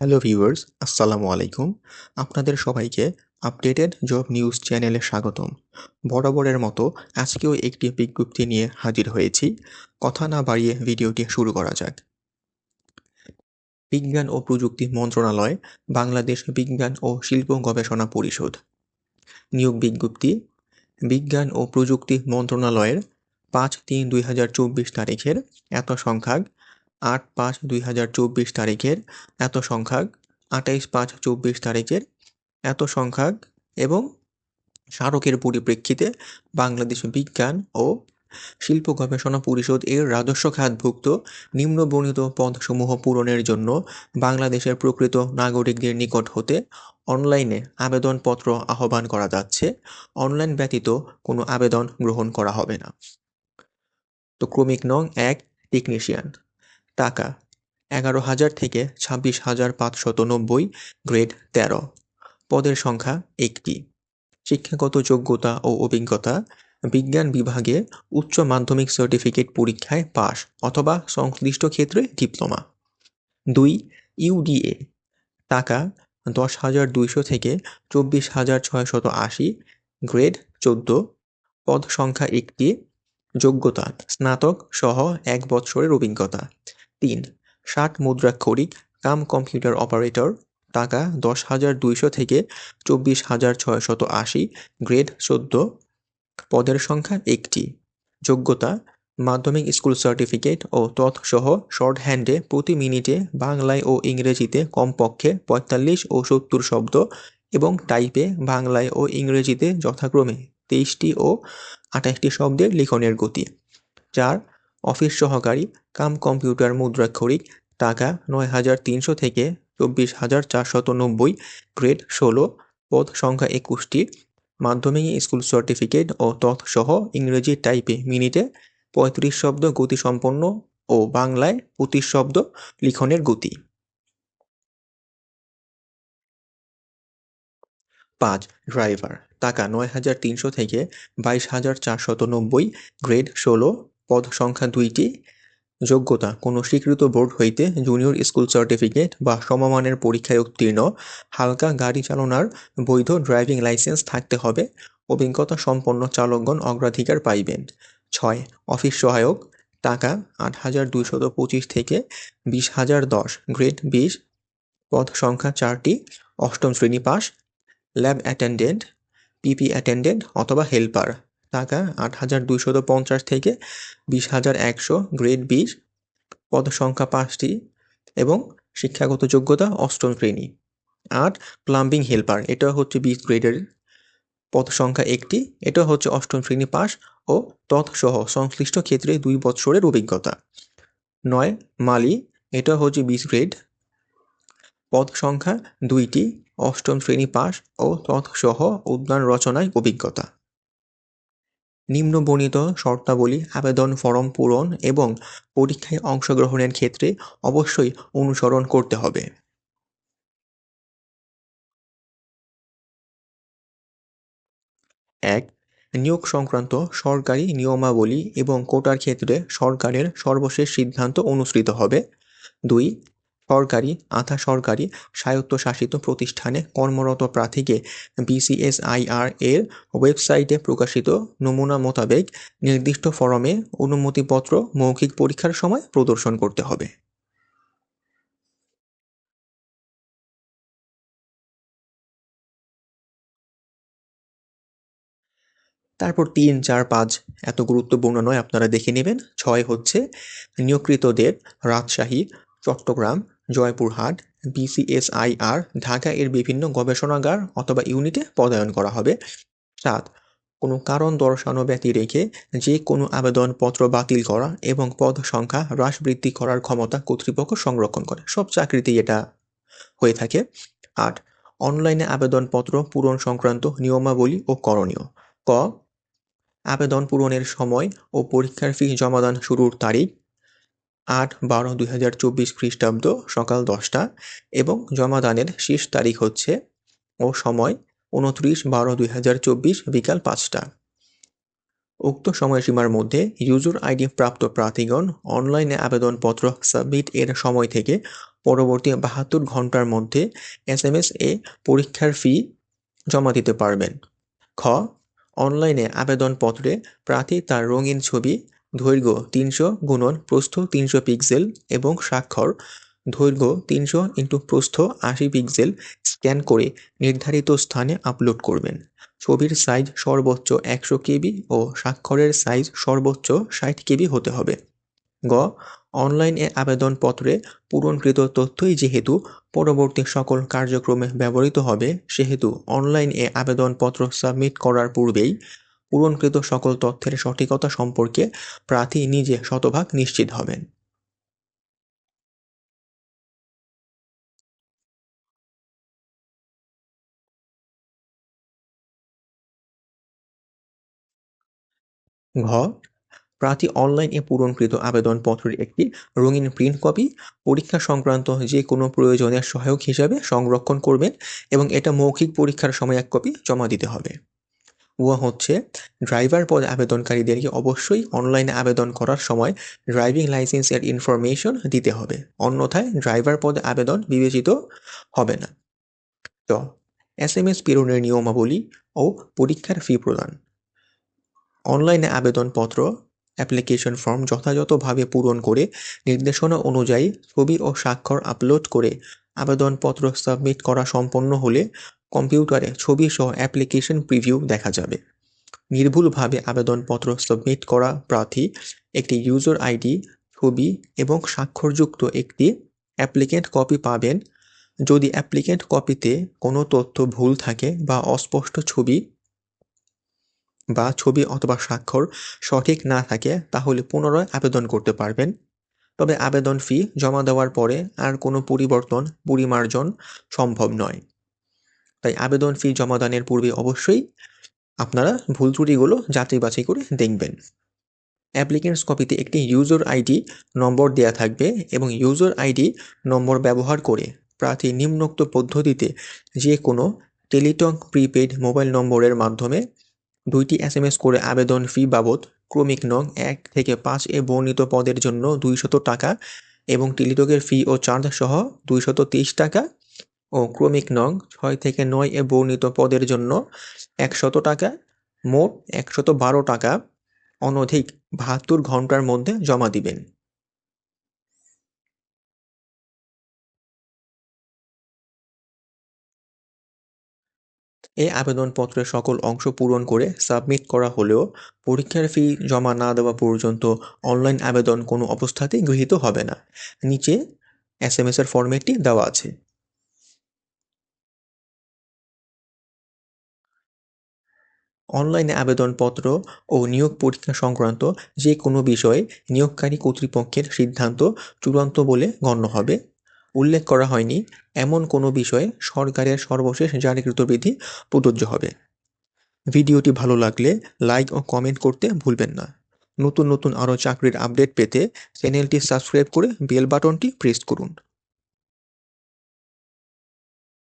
Hello viewers আসসালামু আলাইকুম। আপনাদের সবাইকে আপডেটেড জব নিউজ চ্যানেলে স্বাগতম। বরাবরের মতো আজকেও একটি বিজ্ঞপ্তি নিয়ে হাজির হয়েছি। কথা না বাড়িয়ে ভিডিওটি শুরু করা যাক। বিজ্ঞান ও প্রযুক্তি মন্ত্রণালয়, বাংলাদেশ বিজ্ঞান ও শিল্প গবেষণা পরিষদ। নিয়োগ বিজ্ঞপ্তি, বিজ্ঞান ও প্রযুক্তি মন্ত্রণালয়ের পাঁচ তিন দুই তারিখের এত সংখ্যাক আট পাঁচ দুই হাজার চব্বিশ তারিখের এত সংখ্যাক, আঠাইশ পাঁচ চব্বিশ তারিখের এত সংখ্যাক এবং স্মারকের পরিপ্রেক্ষিতে বাংলাদেশ বিজ্ঞান ও শিল্প গবেষণা পরিষদ এর রাজস্ব খাতভুক্ত নিম্নবর্ণিত পদসমূহ পূরণের জন্য বাংলাদেশের প্রকৃত নাগরিকদের নিকট হতে অনলাইনে আবেদনপত্র আহ্বান করা যাচ্ছে। অনলাইন ব্যতীত কোনো আবেদন গ্রহণ করা হবে না। তো ক্রমিক নং এক, টেকনিশিয়ান। টাকা, এগারো হাজার থেকে ছাব্বিশ হাজার পাঁচশত নব্বই, গ্রেড তেরো। পদের সংখ্যা একটি। শিক্ষাগত যোগ্যতা ও অভিজ্ঞতা, বিজ্ঞান বিভাগে উচ্চ মাধ্যমিক সার্টিফিকেট পরীক্ষায় পাশ অথবা সংশ্লিষ্ট ক্ষেত্রে ডিপ্লোমা। দুই ইউডিএ টাকা, দশ হাজার দুইশো থেকে চব্বিশ হাজার ছয়শত আশি, গ্রেড চোদ্দ। পদ সংখ্যা একটি, যোগ্যতা, স্নাতক সহ এক বৎসরের অভিজ্ঞতা। তিন, ষাট মুদ্রাক্ষরিক কাম কম্পিউটার অপারেটর, টাকা দশ হাজার দুইশো থেকে চব্বিশ হাজার ছয়শত আশি, গ্রেড চোদ্দ। পদের সংখ্যা একটি। যোগ্যতা, মাধ্যমিক স্কুল সার্টিফিকেট ও তৎসহ শর্ট হ্যান্ডে প্রতি মিনিটে বাংলায় ও ইংরেজিতে কমপক্ষে পঁয়তাল্লিশ ও সত্তর শব্দ এবং টাইপে বাংলায় ও ইংরেজিতে যথাক্রমে তেইশটি ও আঠাশটি শব্দের লিখনের গতি। চার অফিস সহকারী, কাম কম্পিউটার মুদ্রাক্ষরিক, টাকা নয় হাজার তিনশো থেকে চব্বিশ হাজার চারশত নব্বই, গ্রেড ষোলো, পদ সংখ্যা একুশটি, মাধ্যমিক স্কুল সার্টিফিকেট ও তৎসহ ইংরেজি টাইপে মিনিটে পঁয়ত্রিশ শব্দ গতিসম্পন্ন ও বাংলায় পঁচিশ শব্দ লিখনের গতি। পাঁচ, ড্রাইভার, টাকা নয় হাজার তিনশো থেকে বাইশ হাজার চারশত নব্বই, গ্রেড ষোলো পদ সংখ্যা দুইটি, যোগ্যতা, কোনো স্বীকৃত বোর্ড হইতে জুনিয়র স্কুল সার্টিফিকেট বা সমমানের পরীক্ষায় উত্তীর্ণ, হালকা গাড়ি চালনার বৈধ ড্রাইভিং লাইসেন্স থাকতে হবে, অভিজ্ঞতা সম্পন্ন চালকগণ অগ্রাধিকার পাইবেন। ছয় অফিস সহায়ক, টাকা আট হাজার দুইশত পঁচিশ থেকে বিশ হাজার দশ গ্রেড বিশ পদ সংখ্যা চারটি, অষ্টম শ্রেণি pass lab attendant PP attendant অথবা হেল্পার টাকা আট হাজার দুইশত পঞ্চাশ থেকে বিশ হাজার একশো গ্রেড বিশ পদ সংখ্যা পাঁচটি এবং শিক্ষাগত যোগ্যতা অষ্টম শ্রেণি। আট প্লাম্বিং হেল্পার এটা হচ্ছে বিশ গ্রেডের পদ সংখ্যা একটি, এটা হচ্ছে অষ্টম শ্রেণি পাস ও তৎসহ সংশ্লিষ্ট ক্ষেত্রে দুই বৎসরের অভিজ্ঞতা। নয়, মালি, এটা হচ্ছে বিশ গ্রেড পদ সংখ্যা দুইটি, অষ্টম শ্রেণি পাস ও তৎসহ উদ্যান রচনায় অভিজ্ঞতা। নিম্নবর্ণিত শর্তাবলী, আবেদন ফরম পূরণ এবং পরীক্ষায় অংশগ্রহণের ক্ষেত্রে অবশ্যই অনুসরণ করতে হবে। এক, নিয়োগ সংক্রান্ত সরকারি নিয়মাবলী এবং কোটার ক্ষেত্রে সরকারের সর্বশেষ সিদ্ধান্ত অনুসৃত হবে। দুই সরকারি, আধা সরকারি স্বায়ত্তশাসিত প্রতিষ্ঠানে কর্মরত প্রার্থীকে বিসিএসআইআর এর ওয়েবসাইটে প্রকাশিত নমুনা মোতাবেক নির্দিষ্ট ফরমে অনুমতিপত্র মৌখিক পরীক্ষার সময় প্রদর্শন করতে হবে। তারপর তিন, চার, পাঁচ, এত গুরুত্বপূর্ণ নয়, আপনারা দেখে নেবেন। ছয় হচ্ছে নিয়োগকৃতদের রাজশাহী, চট্টগ্রাম জয়পুরহাট বিসিএসআইআর ঢাকা এর বিভিন্ন গবেষণাগার অথবা ইউনিটে পদায়ন করা হবে। সাত, কোনো কারণ দর্শানো ব্যতি রেখে যে কোনো আবেদনপত্র বাতিল করা এবং পদ সংখ্যা হ্রাস বৃদ্ধি করার ক্ষমতা কর্তৃপক্ষ সংরক্ষণ করে। সব চাকরিতেই এটা হয়ে থাকে। আট, অনলাইনে আবেদনপত্র পূরণ সংক্রান্ত নিয়মাবলী ও করণীয়। ক, আবেদন পূরণের সময় ও পরীক্ষার ফি জমাদান শুরুর তারিখ আট বারো দুই হাজার চব্বিশ খ্রিস্টাব্দ সকাল দশটা এবং জমাদানের শেষ তারিখ হচ্ছে ও সময় উনত্রিশ বারো দুই হাজার চব্বিশ বিকাল পাঁচটা। উক্ত সময়সীমার মধ্যে ইউজার আইডি প্রাপ্ত প্রার্থীগণ অনলাইনে আবেদনপত্র সাবমিট এর সময় থেকে পরবর্তী বাহাত্তর ঘণ্টার মধ্যে এস এম এস এ পরীক্ষার ফি জমা দিতে পারবেন। খ, অনলাইনে আবেদনপত্রে প্রার্থী তার রঙিন ছবি দৈর্ঘ্য তিনশো গুণন প্রস্থ তিনশো পিক্সেল এবং স্বাক্ষর দৈর্ঘ্য তিনশো ইন্টু প্রস্থ আশি পিক্সেল স্ক্যান করে নির্ধারিত স্থানে আপলোড করবেন। ছবির সাইজ সর্বোচ্চ একশো কেবি ও স্বাক্ষরের সাইজ সর্বোচ্চ ষাট কেবি হতে হবে। গ অনলাইনে আবেদনপত্রে পূরণকৃত তথ্যই যেহেতু পরবর্তী সকল কার্যক্রমে ব্যবহৃত হবে, সেহেতু অনলাইনে আবেদনপত্র সাবমিট করার পূর্বেই পূরণকৃত সকল তথ্যের সঠিকতা সম্পর্কে প্রার্থী নিজে শতভাগ নিশ্চিত হবেন। ঘ, প্রার্থী অনলাইনে পূরণকৃত আবেদনপত্রের একটি রঙিন প্রিন্ট কপি পরীক্ষা সংক্রান্ত যে কোনো প্রয়োজনের সহায়ক হিসাবে সংরক্ষণ করবেন এবং এটা মৌখিক পরীক্ষার সময় এক কপি জমা দিতে হবে। উহা হচ্ছে ড্রাইভার পদ আবেদনকারীদেরকে অবশ্যই অনলাইনে আবেদন করার সময় ড্রাইভিং লাইসেন্সের ইনফরমেশন দিতে হবে। অন্যথায় ড্রাইভার পদে আবেদন বিবেচিত হবে না। চ এস এম এস প্রেরণের নিয়মাবলী ও পরীক্ষার ফি প্রদান। অনলাইনে আবেদনপত্র অ্যাপ্লিকেশন ফর্ম যথাযথভাবে পূরণ করে নির্দেশনা অনুযায়ী ছবি ও স্বাক্ষর আপলোড করে আবেদনপত্র সাবমিট করা সম্পন্ন হলে কম্পিউটারে ছবি সহ অ্যাপ্লিকেশন প্রিভিউ দেখা যাবে। নির্ভুলভাবে আবেদনপত্র সাবমিট করা প্রার্থী, একটি ইউজার আইডি, ছবি এবং স্বাক্ষরযুক্ত একটি অ্যাপ্লিকেন্ট কপি পাবেন। যদি অ্যাপ্লিকেন্ট কপিতে কোনো তথ্য ভুল থাকে বা অস্পষ্ট ছবি বা ছবি অথবা স্বাক্ষর সঠিক না থাকে, তাহলে পুনরায় আবেদন করতে পারবেন। তবে আবেদন ফি জমা দেওয়ার পরে আর কোনো পরিবর্তন, পরিমার্জন সম্ভব নয়। তাই আবেদন ফি জমাদানের পূর্বে অবশ্যই আপনারা ভুল ত্রুটিগুলো যাচাই বাছাই করে দেখবেন। অ্যাপ্লিকেন্টস কপিতে একটি ইউজার আইডি নম্বর দেয়া থাকবে এবং ইউজার আইডি নম্বর ব্যবহার করে প্রার্থী নিম্নোক্ত পদ্ধতিতে যে কোনো টেলিটক প্রিপেড মোবাইল নম্বরের মাধ্যমে দুইটি এস এম এস করে আবেদন ফি বাবদ ক্রমিক নং এক থেকে পাঁচ এ বর্ণিত পদের জন্য দুইশত টাকা এবং টেলিটকের ফি ও চার্জ সহ দুইশত তেইশ টাকা ও ক্রমিক নং ছয় থেকে নয় এ বর্ণিত পদের জন্য একশত টাকা, মোট একশত বারো টাকা অনধিক বাহাত্তর ঘণ্টার মধ্যে জমা দিবেন। এই আবেদনপত্রের সকল অংশ পূরণ করে সাবমিট করা হলেও পরীক্ষার ফি জমা না দেওয়া পর্যন্ত অনলাইন আবেদন কোনো অবস্থাতেই গৃহীত হবে না। নিচে এস এম এস এর ফরম্যাটটি দেওয়া আছে। অনলাইনে আবেদনপত্র ও নিয়োগ পরীক্ষা সংক্রান্ত যে কোনো বিষয়ে নিয়োগকারী কর্তৃপক্ষের সিদ্ধান্ত চূড়ান্ত বলে গণ্য হবে। উল্লেখ করা হয়নি, এমন কোনো বিষয়ে সরকারের সর্বশেষ জারিকৃত বিধি প্রযোজ্য হবে। ভিডিওটি ভালো লাগলে লাইক ও কমেন্ট করতে ভুলবেন না। নতুন নতুন আরও চাকরির আপডেট পেতে চ্যানেলটি সাবস্ক্রাইব করে বেল বাটনটি প্রেস করুন।